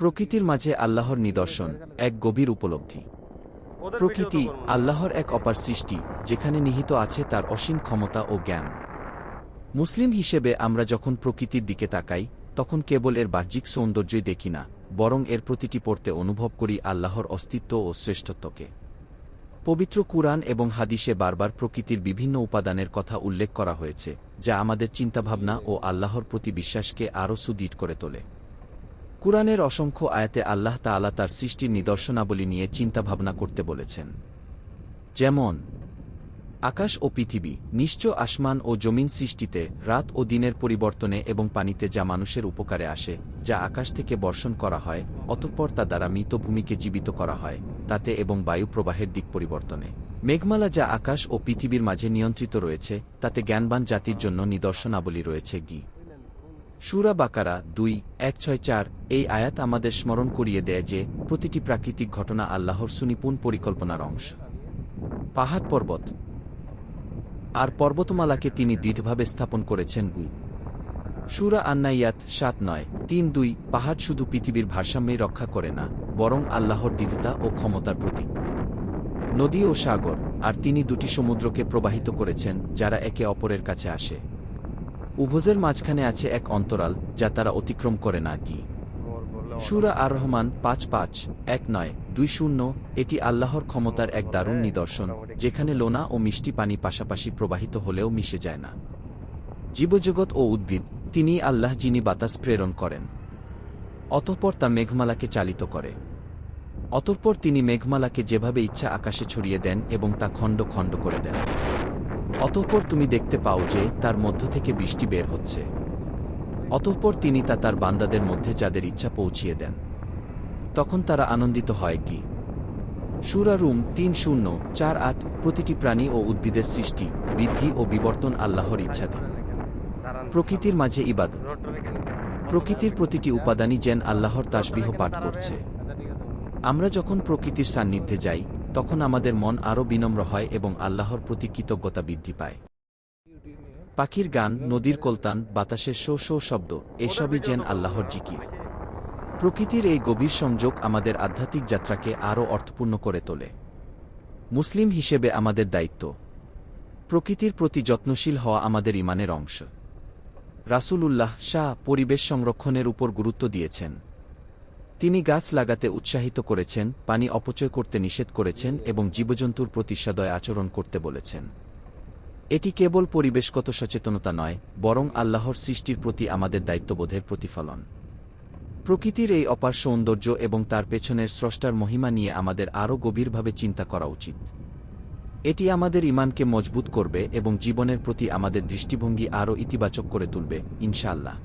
প্রকৃতির মাঝে আল্লাহর নিদর্শন, এক গভীর উপলব্ধি। প্রকৃতি। আল্লাহর এক অপার সৃষ্টি, যেখানে নিহিত আছে তার অসীম ক্ষমতা ও জ্ঞান। মুসলিম হিসেবে আমরা যখন প্রকৃতির দিকে তাকাই, তখন কেবল এর বাহ্যিক সৌন্দর্যই দেখি না, বরং এর প্রতিটি পড়তে অনুভব করি আল্লাহর অস্তিত্ব ও শ্রেষ্ঠত্বকে। পবিত্র কুরআন এবং হাদিসে বারবার প্রকৃতির বিভিন্ন উপাদানের কথা উল্লেখ করা হয়েছে, যা আমাদের চিন্তাভাবনা ও আল্লাহর প্রতি বিশ্বাসকে আরও সুদৃঢ় করে তোলে। কুরআনের অসংখ্য আয়াতে আল্লাহ তাআলা তার সৃষ্টির নিদর্শনাবলী নিয়ে চিন্তাভাবনা করতে বলেছেন। যেমন, আকাশ ও পৃথিবী নিশ্চয় আসমান ও জমিন সৃষ্টিতে রাত ও দিনের পরিবর্তনে এবং পানিতে যা মানুষের উপকারে আসে, যা আকাশ থেকে বর্ষণ করা হয়, অতঃপর তা দ্বারা মৃত ভূমিকে জীবিত করা হয়, তাতে এবং বায়ু প্রবাহের দিক পরিবর্তনে। মেঘমালা যা আকাশ ও পৃথিবীর মাঝে নিয়ন্ত্রিত রয়েছে, তাতে জ্ঞানবান জাতির জন্য নিদর্শনাবলী রয়েছে গি। সুরা বাকারা দুই, এক ছয় চার এই আয়াত আমাদের স্মরণ করিয়ে দেয় যে প্রতিটি প্রাকৃতিক ঘটনা আল্লাহর সুনিপুণ পরিকল্পনার অংশ। পাহাড় পর্বত। আর পর্বতমালাকে তিনি দৃঢ়ভাবে স্থাপন করেছেন গুই। সুরা আন্নাইয়াত সাত নয়, তিন দুই, পাহাড় শুধু পৃথিবীর ভারসাম্যই রক্ষা করে না, বরং আল্লাহর দৃঢ়তা ও ক্ষমতার প্রতীক। নদী ও সাগর, আর তিনি দুটি সমুদ্রকে প্রবাহিত করেছেন, যারা একে অপরের কাছে আসে। উভজের মাঝখানে আছে এক অন্তরাল, যা তারা অতিক্রম করে না কি। সুরা আর রহমান পাঁচ পাঁচ, এক নয়, দুই শূন্য, এটি আল্লাহর ক্ষমতার এক দারুণ নিদর্শন, যেখানে লোনা ও মিষ্টি পানি পাশাপাশি প্রবাহিত হলেও মিশে যায় না। জীবজগৎ ও উদ্ভিদ তিনি আল্লাহ যিনি বাতাস প্রেরণ করেন। অতঃপর তা মেঘমালাকে চালিত করে। অতঃপর তিনি মেঘমালাকে যেভাবে ইচ্ছা আকাশে ছড়িয়ে দেন এবং তা খণ্ড খণ্ড করে দেন। অতঃপর তুমি দেখতে পাও যে তার মধ্য থেকে বৃষ্টি বের হচ্ছে। অতঃপর তিনি তা তার বান্দাদের মধ্যে যাদের ইচ্ছা পৌঁছিয়ে দেন। তখন তারা আনন্দিত হয় কি? সুরা রুম তিন শূন্য চার আট প্রতিটি প্রাণী ও উদ্ভিদের সৃষ্টি, বৃদ্ধি ও বিবর্তন আল্লাহর ইচ্ছাধীন। প্রকৃতির মাঝে ইবাদত। প্রকৃতির প্রতিটি উপাদানই যেন আল্লাহর তাসবিহ পাঠ করছে। আমরা যখন প্রকৃতির সান্নিধ্যে যাই তখন আমাদের মন আরও বিনম্র হয় এবং আল্লাহর প্রতি কৃতজ্ঞতা বৃদ্ধি পায়। পাখির গান, নদীর কলতান, বাতাসের শো শো শব্দ, এসবই যেন আল্লাহর জিকির। প্রকৃতির এই গভীর সংযোগ আমাদের আধ্যাত্মিক যাত্রাকে আরও অর্থপূর্ণ করে তোলে। মুসলিম হিসেবে আমাদের দায়িত্ব। প্রকৃতির প্রতি যত্নশীল হওয়া আমাদের ইমানের অংশ। রাসুল উল্লাহ শাহ পরিবেশ সংরক্ষণের উপর গুরুত্ব দিয়েছেন। তিনি গাছ লাগাতে উৎসাহিত করেছেন, পানি অপচয় করতে নিষেধ করেছেন এবং জীবজন্তুর প্রতি সদয় আচরণ করতে বলেছেন। এটি কেবল পরিবেশগত সচেতনতা নয়, বরং আল্লাহর সৃষ্টির প্রতি আমাদের দায়িত্ববোধের প্রতিফলন। প্রকৃতির এই অপার সৌন্দর্য এবং তার পেছনের স্রষ্টার মহিমা নিয়ে আমাদের আরও গভীরভাবে চিন্তা করা উচিত। এটি আমাদের ইমানকে মজবুত করবে এবং জীবনের প্রতি আমাদের দৃষ্টিভঙ্গি আরও ইতিবাচক করে তুলবে, ইনশাআল্লাহ।